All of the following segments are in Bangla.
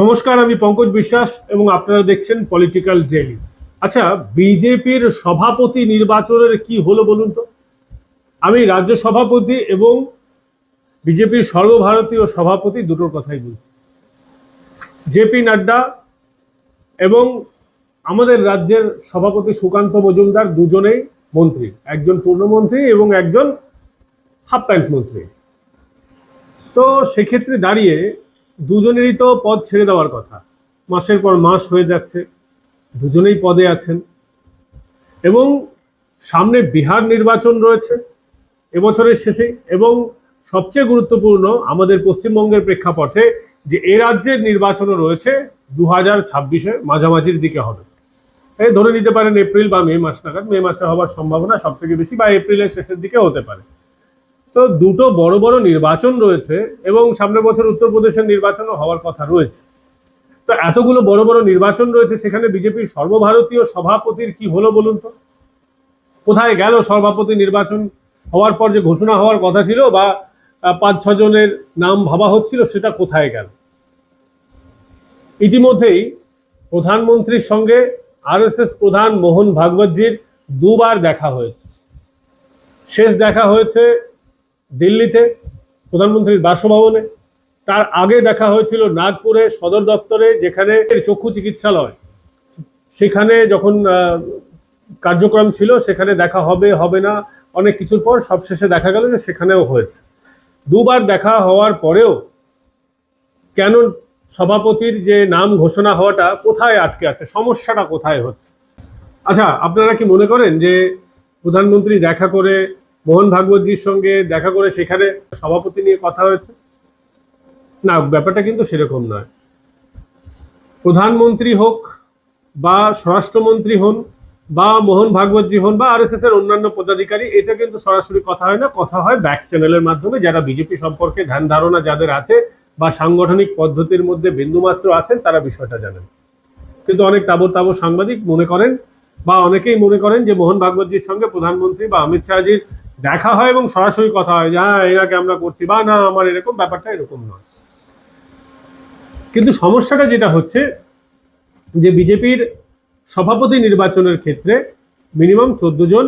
নমস্কার, আমি পঙ্কজ বিশ্বাস এবং আপনারা দেখছেন পলিটিক্যাল ডেলি আচ্ছা বিজেপির সভাপতি নির্বাচনের কি হলো বলুন তো? আমি রাজ্য সভাপতি এবং বিজেপির সর্বভারতীয় সভাপতি দুটোর কথাই বলছি। জেপি নাড্ডা এবং আমাদের রাজ্যের সভাপতি সুকান্ত মজুমদার দুজনেই মন্ত্রী। একজন পূর্ণমন্ত্রী এবং একজন হাফ প্যান্ট মন্ত্রী। তো সেক্ষেত্রে দাঁড়িয়ে দুজনেরই তো পদ ছেড়ে দেওয়ার কথা। মাসের পর মাস হয়ে যাচ্ছে, দুজনেই পদে আছেন। এবং সামনে বিহার নির্বাচন রয়েছে এবছরের শেষে, এবং সবচেয়ে গুরুত্বপূর্ণ আমাদের পশ্চিমবঙ্গের প্রেক্ষাপটে যে এ রাজ্যের নির্বাচনও রয়েছে দু হাজার ছাব্বিশে মাঝামাঝির দিকে হবে। ধরে নিতে পারেন এপ্রিল বা মে মাস নাগাদ, মে মাসে হওয়ার সম্ভাবনা সব থেকে বেশি বা এপ্রিলের শেষের দিকে হতে পারে। তো দুটো বড় বড় নির্বাচন রয়েছে এবং সামনের বছর উত্তরপ্রদেশের নির্বাচনও হওয়ার কথা রয়েছে। তো এতগুলো বড় বড় নির্বাচন রয়েছে, সেখানে বিজেপির সর্বভারতীয় সভাপতির কি হলো বলুন তো? কোথায় গেল সভাপতি নির্বাচন? হওয়ার পর যে ঘোষণা হওয়ার কথা ছিল বা পাঁচ ছজনের নাম ভাবা হচ্ছিল, সেটা কোথায় গেল? ইতিমধ্যেই প্রধানমন্ত্রীর সঙ্গে আরএসএস প্রধান মোহন ভাগবতজির দুবার দেখা হয়েছে। শেষ দেখা হয়েছে দিল্লিতে প্রধানমন্ত্রীর বাসভবনে। তার আগে দেখা হয়েছিল নাগপুরে সদর দপ্তরে, যেখানে চক্ষু চিকিৎসালয়। সেখানে যখন কার্যক্রম ছিল, সেখানে দেখা হবে হবে না, অনেক কিছুর পর সবশেষে দেখা গেল যে সেখানেও হয়েছে। দুবার দেখা হওয়ার পরেও কেন সভাপতির যে নাম ঘোষণা হওয়াটা কোথায় আটকে আছে, সমস্যাটা কোথায় হচ্ছে? আচ্ছা আপনারা কি মনে করেন যে প্রধানমন্ত্রী দেখা করে মোহন ভাগবতজির সঙ্গে দেখা করে সেখানে সভাপতি নিয়ে কথা হয়েছে। না, ব্যাপারটা কিন্তু সেরকম নয়। প্রধানমন্ত্রী হোক বা স্বরাষ্ট্রমন্ত্রী হন বা মোহন ভাগবতজি হন বা আরএসএস এর অন্যান্য পদাধিকারী, এটা কিন্তু সরাসরি কথা হয় না। কথা হয় ব্যাক চ্যানেলের মাধ্যমে। যারা বিজেপি সম্পর্কে ধ্যান ধারণা যাদের আছে বা সাংগঠনিক পদ্ধতির মধ্যে বিন্দুমাত্র আছেন, তারা বিষয়টা জানেন। কিন্তু অনেক তাবর তাবর সাংবাদিক মনে করেন বা অনেকেই মনে করেন যে মোহন ভাগবতজির সঙ্গে প্রধানমন্ত্রী বা অমিত শাহজির দেখা হয় এবং সরাসরি কথা হয় যে হ্যাঁ আমরা করছি। বা, না, আমার এরকম ব্যাপারটা এরকম নয়। কিন্তু সমস্যাটা যেটা হচ্ছে, যে বিজেপির সভাপতি নির্বাচনের ক্ষেত্রে মিনিমাম চোদ্দ জন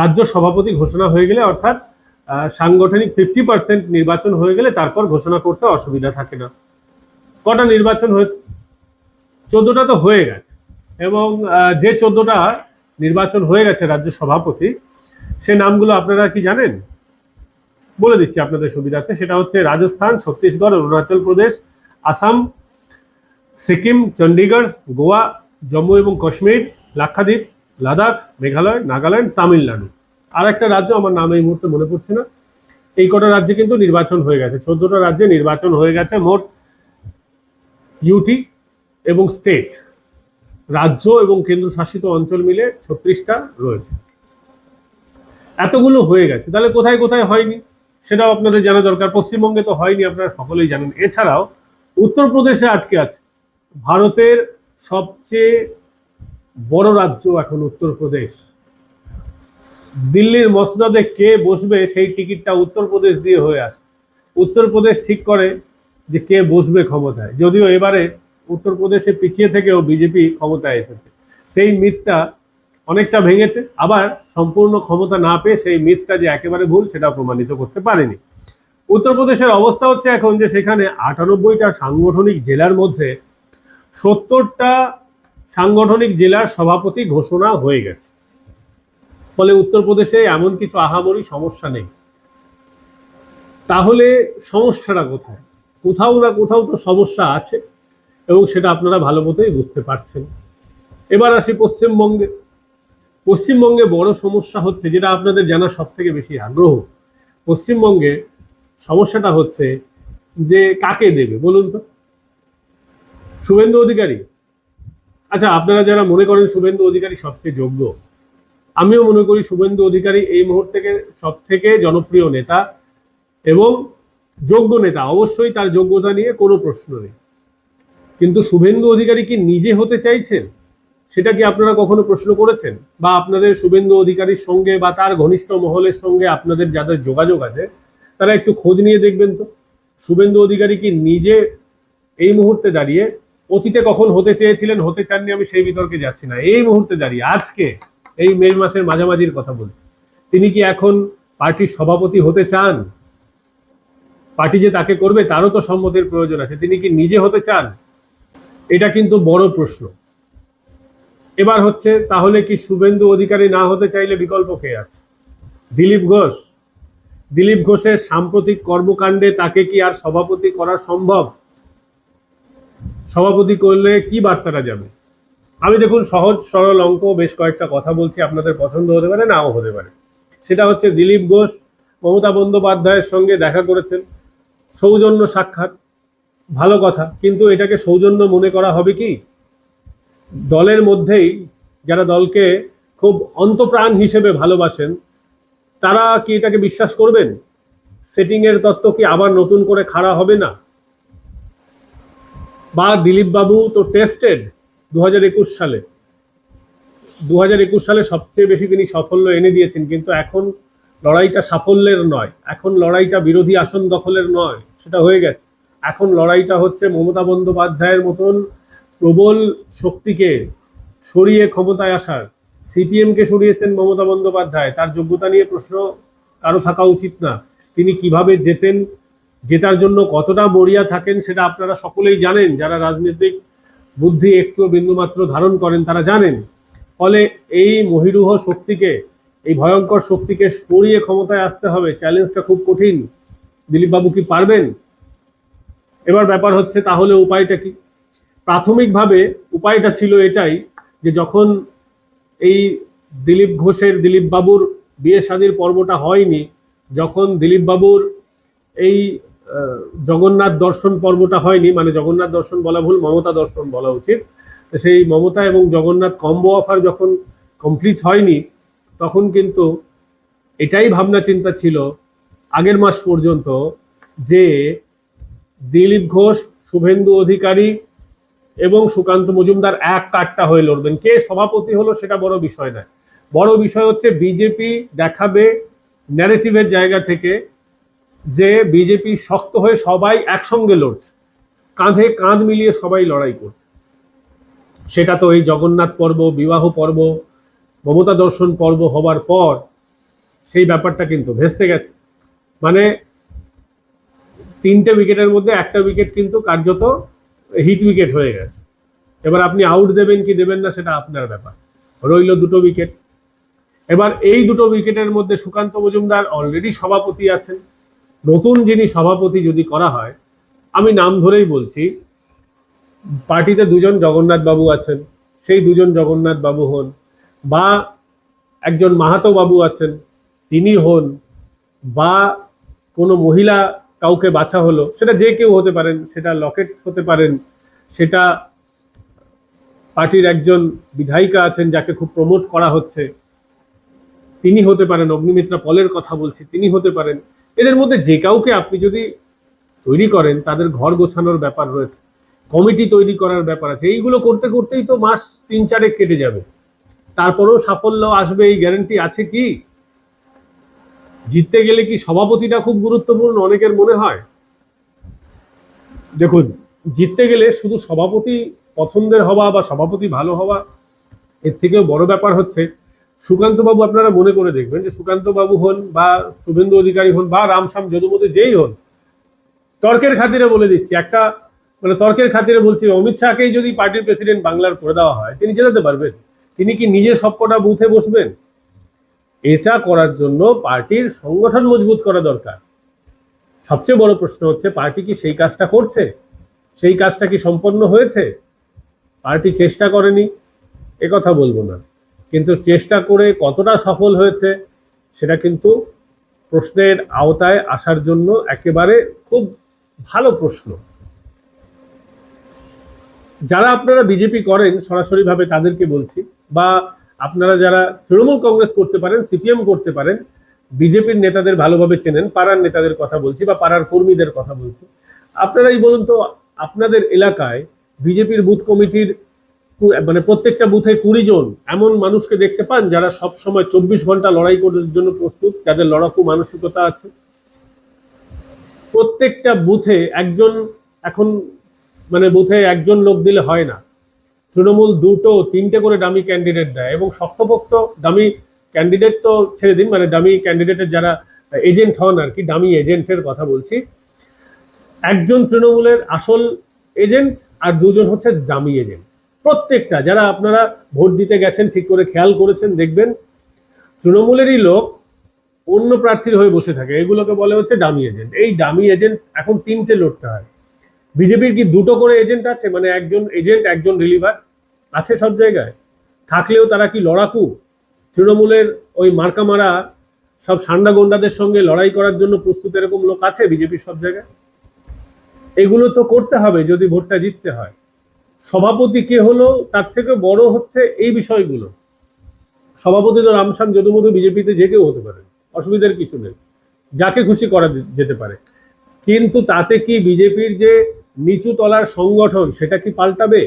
রাজ্য সভাপতি ঘোষণা হয়ে গেলে, অর্থাৎ সাংগঠনিক ফিফটি পার্সেন্ট নির্বাচন হয়ে গেলে তারপর ঘোষণা করতে অসুবিধা থাকে না। কটা নির্বাচন হয়েছে? চোদ্দটা তো হয়ে গেছে এবং যে চোদ্দটা নির্বাচন হয়ে গেছে রাজ্য সভাপতি সে নামগুলো আপনারা কি জানেন? বলে দিচ্ছি আপনাদের সুবিধার্থে। সেটা হচ্ছে রাজস্থান, ছত্তিশগড়, অরুণাচল প্রদেশ, আসাম, সিকিম চণ্ডীগড় গোয়া, জম্মু এবং কাশ্মীর, লাক্ষাদ্বীপ, লাদাখ, মেঘালয়, নাগাল্যান্ড, তামিলনাড়ু। আর একটা রাজ্য আমার নাম এই মুহূর্তে মনে পড়ছে না। এই কটা রাজ্যে কিন্তু নির্বাচন হয়ে গেছে। চোদ্দটা রাজ্যে নির্বাচন হয়ে গেছে মোট ইউটি এবং স্টেট। রাজ্য এবং কেন্দ্রশাসিত অঞ্চল মিলে ছত্রিশটা রয়েছে। এতগুলো হয়ে গেছে। তাহলে কোথায় কোথায় হয়নি? সেটাও আপনাদের জানা দরকার। পশ্চিমবঙ্গে তো হয়নি, আপনারা সকলেই জানেন। এছাড়াও উত্তরপ্রদেশে আটকে আছে। ভারতের সবচেয়ে বড় রাজ্য এখন উত্তরপ্রদেশ। দিল্লির মসনদে কে বসবে সেই টিকিটটা উত্তরপ্রদেশ দিয়ে হয়ে আসে উত্তরপ্রদেশ ঠিক করে যে কে বসবে ক্ষমতায়। যদিও এবারে উত্তরপ্রদেশে পিছিয়ে থেকেও বিজেপি ক্ষমতায় এসেছে। সেই মিথটা অনেকটা ভেঙেছে, আবার সম্পূর্ণ ক্ষমতা না পেয়ে সেই মিথটা যে একেবারে ভুল সেটা প্রমাণিত করতে পারেনি। উত্তরপ্রদেশের অবস্থা হচ্ছে এখন যে সেখানে আটানব্বইটা সাংগঠনিক জেলার মধ্যে সত্তরটা সাংগঠনিক জেলার সভাপতি ঘোষণা হয়ে গেছে। ফলে উত্তরপ্রদেশে এমন কিছু আহামরি সমস্যা নেই। তাহলে সমস্যাটা কোথায়? কোথাও না কোথাও তো সমস্যা আছে, এবং সেটা আপনারা ভালো মতোই বুঝতে পারছেন। এবার আসি পশ্চিমবঙ্গে। পশ্চিমবঙ্গে বড় সমস্যা হচ্ছে যেটা আপনাদের জানার সব থেকে বেশি আগ্রহ। পশ্চিমবঙ্গে সমস্যাটা হচ্ছে যে কাকে দেবে, বলুন তো? শুভেন্দু অধিকারী। আচ্ছা আপনারা যারা মনে করেন শুভেন্দু অধিকারী সবচেয়ে যোগ্য, আমিও মনে করি শুভেন্দু অধিকারী এই মুহূর্তে সব থেকে জনপ্রিয় নেতা এবং যোগ্য নেতা। অবশ্যই তার যোগ্যতা নিয়ে কোনো প্রশ্ন নেই। কিন্তু শুভেন্দু অধিকারী কি নিজে হতে চাইছেন? সেটা কি আপনারা কখনো প্রশ্ন করেছেন? বা আপনাদের শুভেন্দু অধিকারীর সঙ্গে বা তার ঘনিষ্ঠ মহলের সঙ্গে আপনাদের যাদের যোগাযোগ আছে, তারা একটু খোঁজ নিয়ে দেখবেন তো? শুভেন্দু অধিকারী কি নিজে এই মুহূর্তে দাঁড়িয়ে অতীতে কখন হতে চেয়েছিলেন, হতে চাননি আমি সেই বিতর্কে যাচ্ছি না। এই মুহূর্তে দাঁড়িয়ে, আজকে এই মে মাসের মাঝামাঝির কথা বলছি। তিনি কি এখন পার্টির সভাপতি হতে চান? পার্টি যে তাকে করবে তারও তো সম্মতির প্রয়োজন আছে। তিনি কি নিজে হতে চান? এটা কিন্তু বড় প্রশ্ন। এবার হচ্ছে, তাহলে কি শুভেন্দু অধিকারী না হতে চাইলে বিকল্প কে আছে? দিলীপ ঘোষ। দিলীপ ঘোষের সাম্প্রতিক কর্মকাণ্ডে তাকে কি আর সভাপতি করা সম্ভব? সভাপতি করলে কি বার্তাটা যাবে? আমি দেখুন, সহজ সরল অঙ্ক, বেশ কয়েকটা কথা বলছি, আপনাদের পছন্দ হতে পারে, নাও হতে পারে। সেটা হচ্ছে, দিলীপ ঘোষ মমতা বন্দ্যোপাধ্যায়ের সঙ্গে দেখা করেছেন। সৌজন্য সাক্ষাৎ, ভালো কথা। কিন্তু এটাকে সৌজন্য মনে করা হবে কি? দলের মধ্যেই যারা দলকে খুব অন্তপ্রাণ হিসেবে ভালোবাসেন, তারা কি এটাকে বিশ্বাস করবেন? সেটিংয়ের তত্ত্ব কি আবার নতুন করে খাড়া হবে না? বা দিলীপ বাবু তো টেস্টেড দু একুশ সালে। দু হাজার একুশ সালে সবচেয়ে বেশি তিনি সাফল্য এনে দিয়েছেন, কিন্তু এখন লড়াইটা সাফল্যের নয়। এখন লড়াইটা বিরোধী আসন দখলের নয়, সেটা হয়ে গেছে। এখন লড়াইটা হচ্ছে মমতা বন্দ্যোপাধ্যায়ের মতন প্রবল শক্তিকে সরিয়ে ক্ষমতায় আসার, সিপিএমকে সরিয়েছেন মমতা বন্দ্যোপাধ্যায়, তার যোগ্যতা নিয়ে প্রশ্ন কারও থাকা উচিত না। তিনি কীভাবে যেতেন জেতার জন্য কতটা মরিয়া থাকেন সেটা আপনারা সকলেই জানেন। যারা রাজনৈতিক বুদ্ধি একটু বিন্দুমাত্র ধারণ করেন তারা জানেন। ফলে এই মহিরুহ শক্তিকে, এই ভয়ঙ্কর শক্তিকে সরিয়ে ক্ষমতায় আসতে হবে। চ্যালেঞ্জটা খুব কঠিন। দিলীপবাবু কি পারবেন? এবার ব্যাপার হচ্ছে তাহলে উপায়টা কি? প্রাথমিকভাবে উপায়টা ছিল এটাই যে যখন এই দিলীপ ঘোষের, দিলীপ বাবুর বিয়ে শাদির পর্বটা হয়নি, যখন দিলীপ বাবুর এই জগন্নাথ দর্শন পর্বটা হয়নি মানে জগন্নাথ দর্শন বলা ভুল, মমতা দর্শন বলা উচিত, সেই মমতা এবং জগন্নাথ কম্বো অফার যখন কমপ্লিট হয়নি, তখন কিন্তু এটাই ভাবনা চিন্তা ছিল আগের মাস পর্যন্ত যে দিলীপ ঘোষ শুভেন্দু অধিকারী এবং সুকান্ত মজুমদার এক কাটটা হয়ে লড়বেন। কে সভাপতি হলো সেটা বড় বিষয় নয়। বড় বিষয় হচ্ছে বিজেপি দেখাবে ন্যারেটিভের জায়গা থেকে যে বিজেপি শক্ত হয়ে সবাই একসঙ্গে লড়ছে। কাঁধে কাঁধ মিলিয়ে সবাই লড়াই করছে। সেটা তো এই জগন্নাথ পর্ব, বিবাহ পর্ব, মমতা দর্শন পর্ব হবার পর সেই ব্যাপারটা কিন্তু ভেস্তে গেছে। মানে তিনটে উইকেটের মধ্যে একটা উইকেট কিন্তু কার্যত হিট উইকেট হয়ে গেছে। এবার আপনি আউট দেবেন কি দেবেন না সেটা আপনার ব্যাপার। রইল দুটো উইকেট এবার এই দুটো উইকেটের মধ্যে সুকান্ত মজুমদার অলরেডি সভাপতি আছেন। নতুন যিনি সভাপতি যদি করা হয়, আমি নাম ধরেই বলছি, পার্টিতে দুজন জগন্নাথ বাবু আছেন, সেই দুজন জগন্নাথ বাবু হন বা একজন মাহাতো বাবু আছেন, তিনি হন বা কোনো মহিলা কাউকে বাছা হলো, সেটা যে কেউ হতে পারেন, সেটা লকেট হতে পারেন, সেটা পার্টির একজন বিধায়িকা আছেন যাকে খুব প্রমোট করা হচ্ছে, তিনি হতে পারেন, অগ্নিমিত্রা পলের কথা বলছি, তিনি হতে পারেন। এদের মধ্যে যে কাউকে আপনি যদি তৈরি করেন, তাদের ঘর গোছানোর ব্যাপার রয়েছে, কমিটি তৈরি করার ব্যাপার আছে, এইগুলো করতে করতেই তো মাস তিন চারেক কেটে যাবে। তারপরেও সাফল্য আসবে, এই গ্যারান্টি আছে কি? জিততে গেলে কি সভাপতিটা খুব গুরুত্বপূর্ণ অনেকের মনে হয়? দেখুন, জিততে গেলে শুধু সভাপতি পছন্দের হওয়া বা সভাপতি ভালো হওয়া, এর থেকেও বড় ব্যাপার হচ্ছে সুকান্ত বাবু আপনারা মনে করে দেখবেন যে সুকান্ত বাবু হন বা শুভেন্দু অধিকারী হন বা রামশ্যাম যদুমতি যেই হন, তর্কের খাতিরে বলে দিচ্ছি, একটা মানে তর্কের খাতিরে বলছি, অমিত শাহকেই যদি পার্টির প্রেসিডেন্ট বাংলার করে দেওয়া হয়, তিনি জেতাতে পারবেন। তিনি কি নিজে সবকটা বুথে বসবেন? এটা করার জন্য পার্টির সংগঠন মজবুত করা দরকার। সবচেয়ে বড় প্রশ্ন হচ্ছে, পার্টি কি সেই কাজটা করছে? সেই কাজটা কি সম্পন্ন হয়েছে? পার্টি চেষ্টা করেনি কথা বলব না। কিন্তু চেষ্টা করে কতটা সফল হয়েছে, সেটা কিন্তু প্রশ্নের আওতায় আসার জন্য একেবারে খুব ভালো প্রশ্ন। যারা আপনারা বিজেপি করেন, সরাসরিভাবে তাদেরকে বলছি, বা আপনারা যারা তৃণমূল কংগ্রেস করতে পারেন, সিপিএম করতে পারেন, বিজেপির নেতাদের ভালোভাবে চেনেন, পাড়ার নেতাদের কথা বলছি বা পাড়ার কর্মীদের কথা বলছি, আপনারাই বলুন তো, আপনাদের এলাকায় বিজেপির বুথ কমিটির মানে প্রত্যেকটা বুথে কুড়ি জন এমন মানুষকে দেখতে পান যারা সব সময় চব্বিশ ঘণ্টা লড়াই করার জন্য প্রস্তুত, যাদের লড়াকু মানসিকতা আছে? প্রত্যেকটা বুথে একজন এখন মানে বুথে একজন লোক দিলে হয় না। তৃণমূল দুটো তিনটে করে ডামি ক্যান্ডিডেট দেয় এবং শক্তপোক্ত ডামি ক্যান্ডিডেট তো ছেড়ে দিন মানে ডামি ক্যান্ডিডেটের যারা এজেন্ট হন আর কি ডামি এজেন্টের কথা বলছি, একজন তৃণমূলের আসল এজেন্ট আর দুজন হচ্ছে দামি এজেন্ট প্রত্যেকটা, যারা আপনারা ভোট দিতে গেছেন, ঠিক করে খেয়াল করেছেন, দেখবেন তৃণমূলেরই লোক অন্য প্রার্থীর হয়ে বসে থাকে, এগুলোকে বলে হচ্ছে ডামি এজেন্ট এই ডামি এজেন্ট এখন তিনটে লড়তে হয়। বিজেপির কি দুটো করে এজেন্ট আছে? মানে একজন এজেন্ট একজন রিলিভার আছে সব জায়গায়? থাকলেও তারা কি লড়াকু? তৃণমূলের ওই মার্কা মারা সব সান্ডা গোন্ডাদের সঙ্গে লড়াই করার জন্য প্রস্তুত এরকম লোক আছে বিজেপির সব জায়গায়? এগুলো তো করতে হবে যদি ভোটটা জিততে হয়। সভাপতি কে হলো? তার থেকে বড় হচ্ছে এই বিষয়গুলো। সভাপতি তো রামশ্যাম যদুমধু বিজেপিতে যে কেউ হতে পারে, অসুবিধার কিছু নেই। যাকে খুশি করা যেতে পারে। কিন্তু তাতে কি বিজেপির যে নিচু তলার সংগঠন, সেটা কি পাল্টাবে?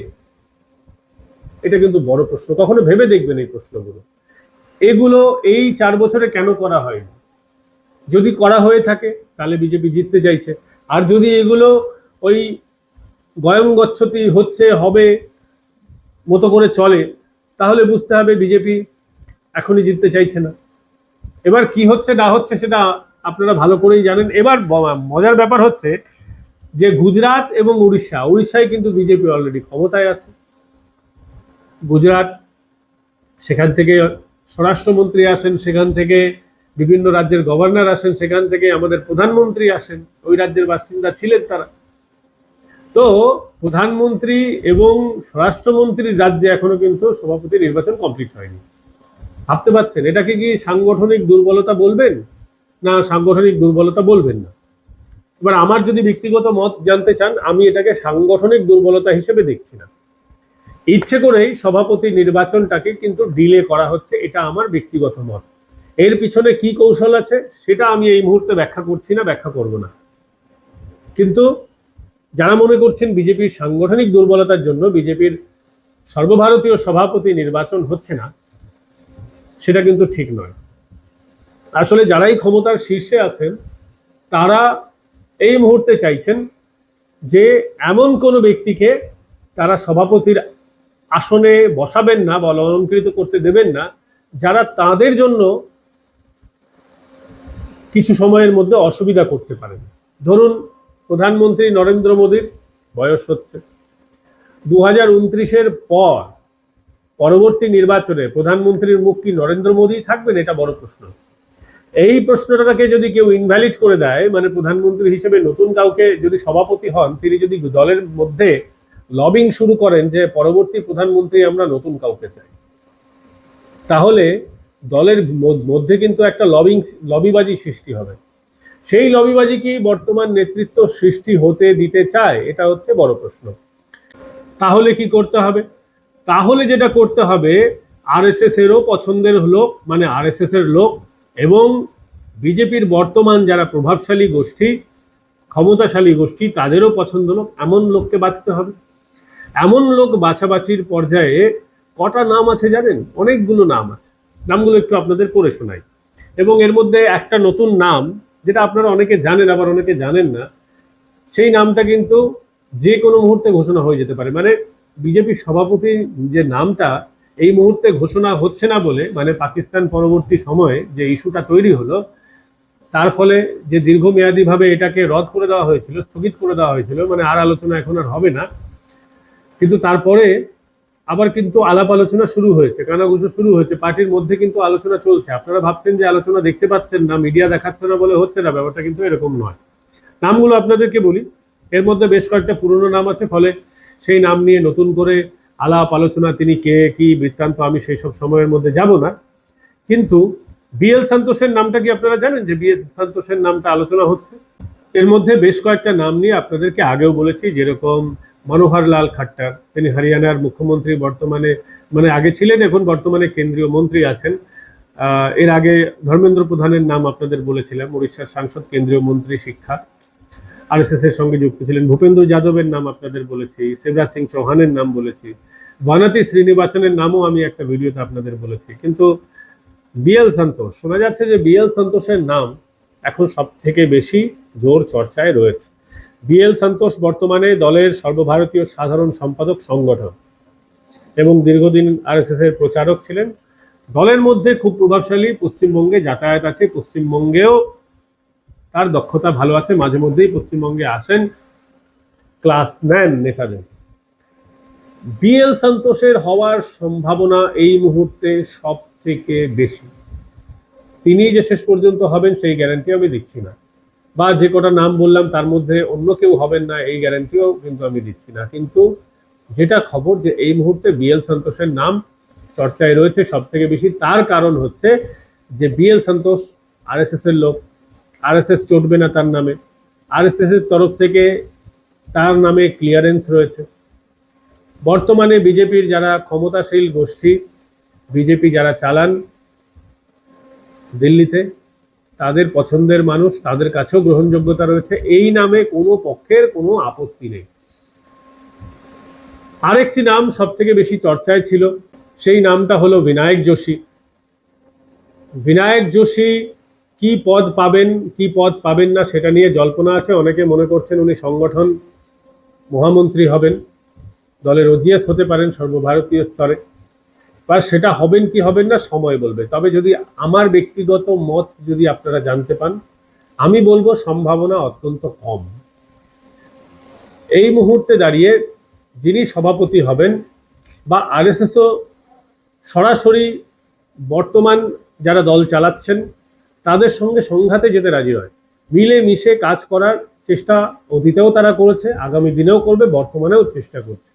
এটা কিন্তু বড় প্রশ্ন। কখনো ভেবে দেখবেন এই প্রশ্নগুলো। এগুলো এই চার বছরে কেন করা হয়নি? যদি করা হয়ে থাকে, তাহলে বিজেপি জিততে চাইছে। আর যদি এগুলো ওই গয়ঙ্গচ্ছতি হচ্ছে, হবে, মতো করে চলে, তাহলে বুঝতে হবে বিজেপি এখনই জিততে চাইছে না। এবার কি হচ্ছে, না হচ্ছে, সেটা আপনারা ভালো করেই জানেন। এবার মজার ব্যাপার হচ্ছে যে গুজরাট এবং উড়িষ্যা, উড়িষ্যায় কিন্তু বিজেপি অলরেডি ক্ষমতায় আছে। গুজরাট, সেখান থেকে স্বরাষ্ট্রমন্ত্রী আসেন, সেখান থেকে বিভিন্ন রাজ্যের গভর্নর আসেন, সেখান থেকে আমাদের প্রধানমন্ত্রী আসেন, ওই রাজ্যের বাসিন্দা ছিলেন তারা। তো প্রধানমন্ত্রী এবং স্বরাষ্ট্রমন্ত্রীর রাজ্যে এখনও কিন্তু সভাপতি নির্বাচন কমপ্লিট হয়নি। ভাবতে পারছেন এটাকে কি সাংগঠনিক দুর্বলতা বলবেন? না সাংগঠনিক দুর্বলতা বলবেন না। এবার আমার যদি ব্যক্তিগত মত জানতে চান, আমি এটাকে সাংগঠনিক দুর্বলতা হিসেবে দেখছি না। ইচ্ছে করেই সভাপতি নির্বাচনটাকে কিন্তু ডিলে করা হচ্ছে, এটা আমার ব্যক্তিগত মত। এর পিছনে কি কৌশল আছে, সেটা আমি এই মুহূর্তে ব্যাখ্যা করছি না, ব্যাখ্যা করব না। কিন্তু যারা মনে করছেন বিজেপির সাংগঠনিক দুর্বলতার জন্য বিজেপির সর্বভারতীয় সভাপতি নির্বাচন হচ্ছে না, সেটা কিন্তু ঠিক নয়। আসলে যারাই ক্ষমতার শীর্ষে আছেন, তারা এই মুহূর্তে চাইছেন যে এমন কোনো ব্যক্তিকে তারা সভাপতির আসনে বসাবেন না বা অলঙ্কৃত করতে দেবেন না, যারা তাদের জন্য কিছু সময়ের মধ্যে অসুবিধা করতে পারেন। ধরুন, প্রধানমন্ত্রী নরেন্দ্র মোদীর বয়স হচ্ছে। দু হাজার পর পরবর্তী নির্বাচনে প্রধানমন্ত্রীর মুখ কি নরেন্দ্র মোদী থাকবেন? এটা বড় প্রশ্ন। এই প্রশ্নটাকে যদি কেউ ইনভ্যালিড করে দেয় মানে প্রধানমন্ত্রী হিসেবে নতুন কাউকে যদি সভাপতি হন, তিনি যদি দলের মধ্যে লবিং শুরু করেন যে পরবর্তী প্রধানমন্ত্রী আমরা নতুন কাউকে চাই, তাহলে দলের মধ্যে কিন্তু একটা লবিং লবিবাজি সৃষ্টি হবে। সেই লবিবাজি কি বর্তমান নেতৃত্ব সৃষ্টি হতে দিতে চায়, এটা হচ্ছে বড় প্রশ্ন। তাহলে কি করতে হবে? তাহলে যেটা করতে হবে আরএসএস এরও পছন্দের লোক মানে আরএসএস এর লোক এবং বিজেপির বর্তমান যারা প্রভাবশালী গোষ্ঠী, ক্ষমতাশালী গোষ্ঠী, তাদেরও পছন্দ লোক, এমন লোককে বাঁচতে হবে। এমন লোক বাছাবাছির পর্যায়ে কটা নাম আছে জানেন? অনেকগুলো নাম আছে। নামগুলো একটু আপনাদের পড়ে শোনাই। এবং এর মধ্যে একটা নতুন নাম, যেটা আপনারা অনেকে জানেন, আবার অনেকে জানেন না, সেই নামটা কিন্তু যে কোনো মুহূর্তে ঘোষণা হয়ে যেতে পারে। মানে বিজেপি সভাপতির যে নামটা এই মুহূর্তে ঘোষণা হচ্ছে না বলে মানে পাকিস্তান পরবর্তী সময়ে যে ইস্যুটা তৈরি হলো, তার ফলে যে দীর্ঘমেয়াদীভাবে এটাকে রদ করে দেওয়া হয়েছিল, স্থগিত করে দেওয়া হয়েছিল মানে আর আলোচনা এখন আর হবে না। কিন্তু তারপরে আবার কিন্তু আলাপ আলোচনা শুরু হয়েছে, কানাঘুষো শুরু হয়েছে, পার্টির মধ্যে কিন্তু আলোচনা চলছে। আপনারা ভাবছেন যে আলোচনা দেখতে পাচ্ছেন না, মিডিয়া দেখাচ্ছে না বলে হচ্ছে না, ব্যাপারটা কিন্তু এরকম নয়। নামগুলো আপনাদেরকে বলি, এর মধ্যে বেশ কয়েকটা পুরনো নাম আছে, ফলে সেই নাম নিয়ে নতুন করে আলাপ আলোচনা, তিনি কে, কি বৃত্তান্ত, আমি সেই সব সময়ের মধ্যে যাব না। কিন্তু বিএল সন্তোষের নামটা কি আপনারা জানেন যে বিএল সন্তোষের নামটা আলোচনা হচ্ছে? এর মধ্যে বেশ কয়েকটা নাম নিয়ে আপনাদেরকে আগেও বলেছি, যেরকম মনোহর লাল খাট্টার। তিনি হরিয়ানার মুখ্যমন্ত্রী, বর্তমানে মানে আগে ছিলেন, এখন বর্তমানে কেন্দ্রীয় মন্ত্রী আছেন। এর আগে ধর্মেন্দ্র প্রধানের নাম আপনাদের বলেছিলাম, উড়িষ্যার সাংসদ, কেন্দ্রীয় মন্ত্রী শিক্ষা। আরএসএস এর সঙ্গে যুক্ত ছিলেন। ভূপেন্দ্র যাদবের নাম আপনাদের বলেছি, শিবরাজ সিং চৌহানের নাম বলেছি, বানাতি শ্রীনিবাসনের নামও আমি একটা ভিডিওতে আপনাদের বলেছি। কিন্তু বিএল সন্তোষ, শোনা যাচ্ছে যে বিএল সন্তোষের নাম এখন সব থেকে বেশি জোর চর্চায় রয়েছে। বিএল সন্তোষ বর্তমানে দলের সর্বভারতীয় সাধারণ সম্পাদক সংগঠন এবং দীর্ঘদিন আরএসএস এর প্রচারক ছিলেন। দলের মধ্যে খুব প্রভাবশালী পশ্চিমবঙ্গে যাতায়াত আছে। পশ্চিমবঙ্গেও তার দক্ষতা ভালো আছে, মাঝে মধ্যেই পশ্চিমবঙ্গে আসেন ক্লাস নেন নেতাদের বিএল সন্তোষের হওয়ার সম্ভাবনা এই মুহূর্তে সব থেকে বেশি। তিনি যে শেষ পর্যন্ত হবেন সেই গ্যারান্টি আমি দিচ্ছি না। বা যে কটা নাম বললাম তার মধ্যে অন্য কেউ হবেন না, এই গ্যারান্টিও কিন্তু আমি দিচ্ছি না। কিন্তু যেটা খবর যে এই মুহূর্তে বিএল সন্তোষের নাম চর্চায় রয়েছে সব থেকে বেশি, তার কারণ হচ্ছে যে বিএল সন্তোষ আরএসএস এর লোক আরএসএস চটবে না তার নামে। আরএসএস এর তরফ থেকে তার নামে ক্লিয়ারেন্স রয়েছে। বর্তমানে বিজেপির যারা ক্ষমতাশীল গোষ্ঠী, বিজেপি যারা চালান দিল্লিতে, তাদের পছন্দের মানুষ, তাদের কাছেও গ্রহণযোগ্যতা রয়েছে। এই নামে কোনো পক্ষের কোনো আপত্তি নেই। আরেকটি নাম সব থেকে বেশি চর্চায় ছিল, সেই নামটা হলো বিনায়ক যোশী। বিনায়ক যোশী কি পদ পাবেন, কি পদ পাবেন না সেটা নিয়ে জল্পনা আছে। অনেকে মনে করছেন উনি সংগঠন মহামন্ত্রী হবেন দলের ওজিএস হতে পারেন সর্বভারতীয় স্তরে। বা সেটা হবেন কি হবেন না সময় বলবে। তবে যদি আমার ব্যক্তিগত মত যদি আপনারা জানতে পান, আমি বলব সম্ভাবনা অত্যন্ত কম। এই মুহূর্তে দাঁড়িয়ে যিনি সভাপতি হবেন বা আরএসএসও সরাসরি বর্তমান যারা দল চালাচ্ছেন তাদের সঙ্গে সংঘাতে যেতে রাজি হয়। মিলে মিশে কাজ করার চেষ্টা অতীতেও তারা করেছে, আগামী দিনেও করবে, বর্তমানেও চেষ্টা করছে।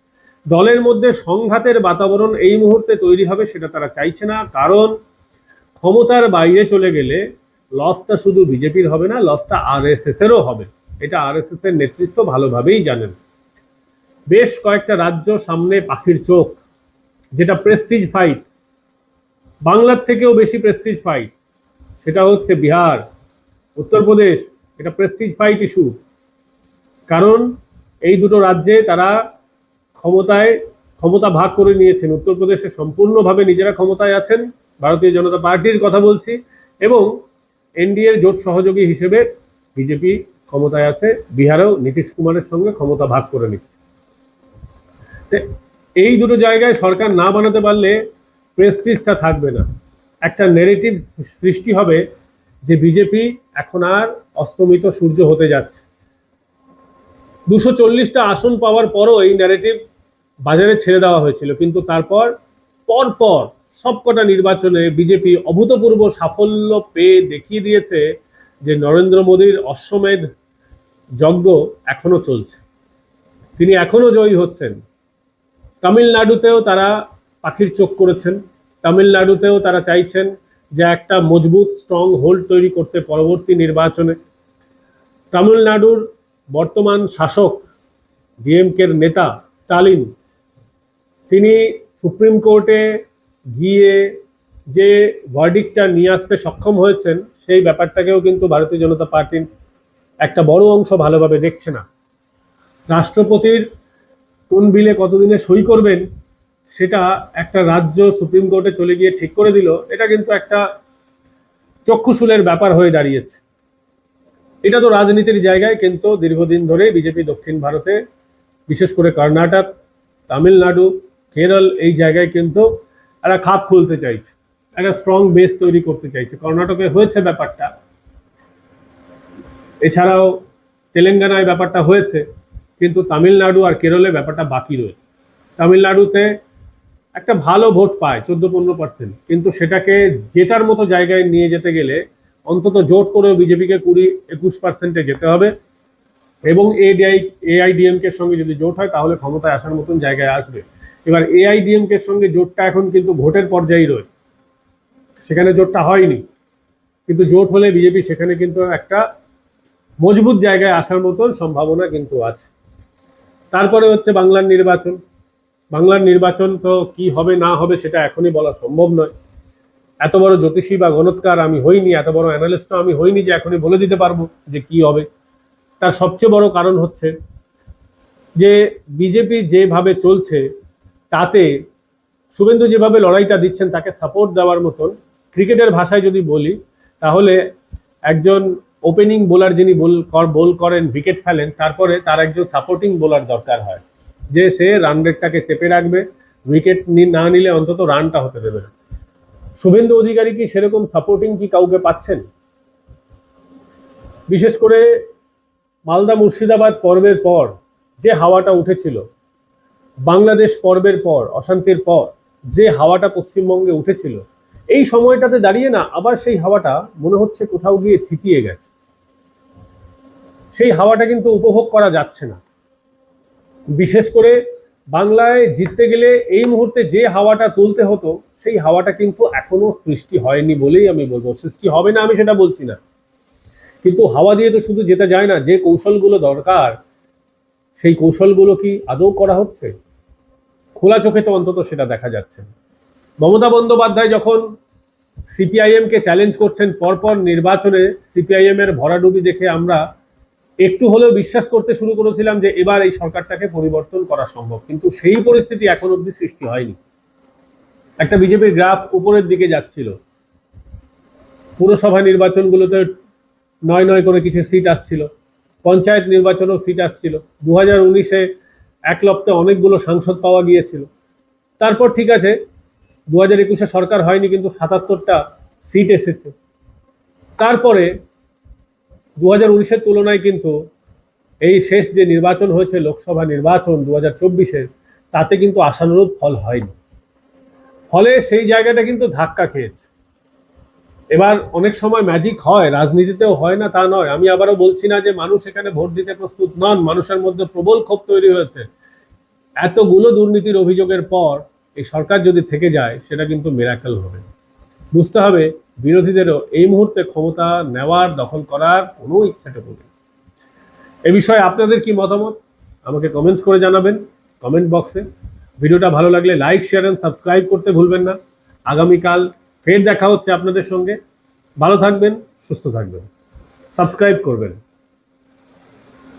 দলের মধ্যে সংঘাতের বাতাবরণ এই মুহূর্তে তৈরি হবে সেটা তারা চাইছে না, কারণ ক্ষমতার বাইরে চলে গেলে লসটা শুধু বিজেপির হবে না, লসটা আরএসএস এরও হবে। এটা আরএসএস এর নেতৃত্ব ভালোভাবেই জানেন। বেশ কয়েকটা রাজ্য সামনে পাখির চোখ, যেটা প্রেস্টিজ ফাইট বাংলার থেকেও বেশি প্রেস্টিজ ফাইট সেটা হচ্ছে বিহার, উত্তরপ্রদেশ, এটা প্রেস্টিজ ফাইট ইস্যু কারণ এই দুটো রাজ্যে তারা ক্ষমতায়, ক্ষমতা ভাগ করে নিয়েছেন। উত্তরপ্রদেশে সম্পূর্ণভাবে নিজেরা ক্ষমতায় আছেন, ভারতীয় জনতা পার্টির কথা বলছি, এবং এনডিএর জোট সহযোগী হিসেবে বিজেপি ক্ষমতায় আছে, বিহারেও নীতিশ কুমারের সঙ্গে ক্ষমতা ভাগ করে নিচ্ছে। এই দুটো জায়গায় সরকার না বানাতে পারলে প্রেস্টিজটা থাকবে না। একটা নেগেটিভ সৃষ্টি হবে যে বিজেপি এখন আর অস্তমিত সূর্য হতে যাচ্ছে। দুশো চল্লিশটা আসন পাওয়ার পরও এই ন্যারেটিভ বাজারে ছেড়ে দেওয়া হয়েছিল। কিন্তু তারপর, পরপর সবকটা নির্বাচনে বিজেপি অভূতপূর্ব সাফল্য পেয়ে দেখিয়ে দিয়েছে যে নরেন্দ্র মোদীর অশ্বমেধ যজ্ঞ এখনও চলছে। তিনি এখনও জয়ী হচ্ছেন। তামিলনাড়ুতেও তারা পাখির চোখ করেছেন। তামিলনাড়ুতেও তারা চাইছেন যে একটা মজবুত স্ট্রং হোল্ড তৈরি করতে পরবর্তী নির্বাচনে। তামিলনাড়ুর বর্তমান শাসক ডিএমকের নেতা স্টালিন, তিনি সুপ্রিম কোর্টে গিয়ে যে ভার্ডিকটা নিয়ে আসতে সক্ষম হয়েছেন, সেই ব্যাপারটাকেও কিন্তু ভারতীয় জনতা পার্টির একটা বড় অংশ ভালোভাবে দেখছে না। রাষ্ট্রপতির কোন বিলে কতদিনে সই করবেন সেটা একটা রাজ্য সুপ্রিম কোর্টে চলে গিয়ে ঠিক করে দিল, এটা কিন্তু একটা চক্ষুশূলের ব্যাপার হয়ে দাঁড়িয়েছে। এটা তো রাজনীতির জায়গায় কিন্তু দীর্ঘদিন ধরে বিজেপি দক্ষিণ ভারতে, বিশেষ করে কর্ণাটক, তামিলনাড়ু, কেরল এই জায়গায় কিন্তু একটা খাপ খুলতে চাইছে, একটা স্ট্রং বেস তৈরি করতে চাইছে। কর্ণাটকে হয়েছে ব্যাপারটা। এছাড়াও তেলেঙ্গানায় ব্যাপারটা হয়েছে, কিন্তু তামিলনাড়ু আর কেরলে ব্যাপারটা বাকি রয়েছে। তামিলনাড়ুতে একটা ভালো ভোট পায়, চোদ্দ পনেরো পার্সেন্ট কিন্তু সেটাকে জেতার মতো জায়গায় নিয়ে যেতে গেলে অন্তত জোট করেও বিজেপিকে কুড়ি একুশ পার্সেন্টে যেতে হবে। এবং এডিআই এআইডিএমকের সঙ্গে যদি জোট হয়, তাহলে ক্ষমতায় আসার মতন জায়গায় আসবে। এবার এআইডিএমকের সঙ্গে জোটটা এখন কিন্তু ভোটের পর্যায়ে রয়েছে। সেখানে জোটটা হয়নি। কিন্তু জোট হলে বিজেপি সেখানে কিন্তু একটা মজবুত জায়গায় আসার মতন সম্ভাবনা কিন্তু আছে। তারপরে হচ্ছে বাংলার নির্বাচন। বাংলার নির্বাচন তো কি হবে, না হবে সেটা এখনই বলা সম্ভব নয়। এত বড় জ্যোতিষী বা গণৎকার আমি হইনি, এত বড় অ্যানালিস্টও আমি হইনি যে এখনই বলে দিতে পারব যে কি হবে। তার সবচেয়ে বড় কারণ হচ্ছে যে বিজেপি যেভাবে চলছে, তাতে শুভেন্দু যেভাবে লড়াইটা দিচ্ছেন, তাকে সাপোর্ট দেওয়ার মতন ক্রিকেটের ভাষায় যদি বলি, তাহলে একজন ওপেনিং বোলার যিনি বোল বোল করেন উইকেট ফেলেন, তারপরে তার একজন সাপোর্টিং বোলার দরকার হয়। যে সে রান রেটটাকে চেপে রাখবে উইকেট না নিলে অন্তত রানটা হতে দেবে না। শুভেন্দু অধিকারী কি সেরকম সাপোর্টিং কি কাউকে পাচ্ছেন? বিশেষ করে মালদা মুর্শিদাবাদ পর্বের পর যে হাওয়াটা উঠেছিল, বাংলাদেশ পর্বের পর, অশান্তির পর, যে হাওয়াটা পশ্চিমবঙ্গে উঠেছিল, এই সময়টাতে দাঁড়িয়ে না, আবার সেই হাওয়াটা মনে হচ্ছে কোথাও গিয়ে থিতিয়ে গেছে। সেই হাওয়াটা কিন্তু উপভোগ করা যাচ্ছে না। বিশেষ করে বাংলায় জিততে গেলে এই মুহূর্তে যে হাওয়াটা তুলতে হতো, সেই হাওয়াটা কিন্তু এখনও সৃষ্টি হয়নি বলেই আমি বলব। সৃষ্টি হবে না আমি সেটা বলছি না। কিন্তু হাওয়া দিয়ে তো শুধু যেতে যায় না, যে কৌশলগুলো দরকার, সেই কৌশলগুলো কি আদৌ করা হচ্ছে? খোলা চোখে তো অন্তত সেটা দেখা যাচ্ছে মমতা বন্দ্যোপাধ্যায় যখন সিপিআইএমকে চ্যালেঞ্জ করছেন, পরপর নির্বাচনে সিপিআইএম এর ভরাডুবি দেখে আমরা একটু হলেও বিশ্বাস করতে শুরু করেছিলাম যে এবার এই সরকারটাকে পরিবর্তন করা সম্ভব। কিন্তু সেই পরিস্থিতি এখন অবধি সৃষ্টি হয়নি। একটা বিজেপির গ্রাফ উপরের দিকে যাচ্ছিল। পুরসভা নির্বাচনগুলোতে নয় নয় করে কিছু সিট আসছিল। পঞ্চায়েত নির্বাচনেও সিট আসছিল। দু হাজার উনিশে এক লপ্তে অনেকগুলো সাংসদ পাওয়া গিয়েছিল। তারপর ঠিক আছে দু হাজার একুশে সরকার হয়নি কিন্তু সাতাত্তরটা সিট এসেছে। তারপরে দু হাজার উনিশের তুলনায় কিন্তু এই শেষ যে নির্বাচন হয়েছে, লোকসভা নির্বাচন দু হাজার চব্বিশের, তাতে কিন্তু আশানুরূপ ফল হয়নি। ফলে সেই জায়গাটা কিন্তু ধাক্কা খেয়েছে। এবার অনেক সময় ম্যাজিক হয়, রাজনীতিতেও হয় না তা নয়। আমি আবারও বলছি না যে মানুষ এখানে ভোট দিতে প্রস্তুত নন, মানুষের মধ্যে প্রবল ক্ষোভ তৈরি হয়েছে। এতগুলো দুর্নীতির অভিযোগের পর এই সরকার যদি থেকে যায়, সেটা কিন্তু মেরাকেল হবে। বুঝতে হবে বিরোধীদেরও এই মুহূর্তে ক্ষমতা নেওয়ার, দখল করার কোনো ইচ্ছাটুকু নেই। এ বিষয়ে আপনাদের কি মতামত? আমাকে কমেন্টস করে জানাবেন কমেন্ট বক্সে ভিডিওটা ভালো লাগলে লাইক শেয়ার অ্যান্ড সাবস্ক্রাইব করতে ভুলবেন না। আগামীকাল ফের দেখা হচ্ছে আপনাদের সঙ্গে। ভালো থাকবেন, সুস্থ থাকবেন। সাবস্ক্রাইব করবেন।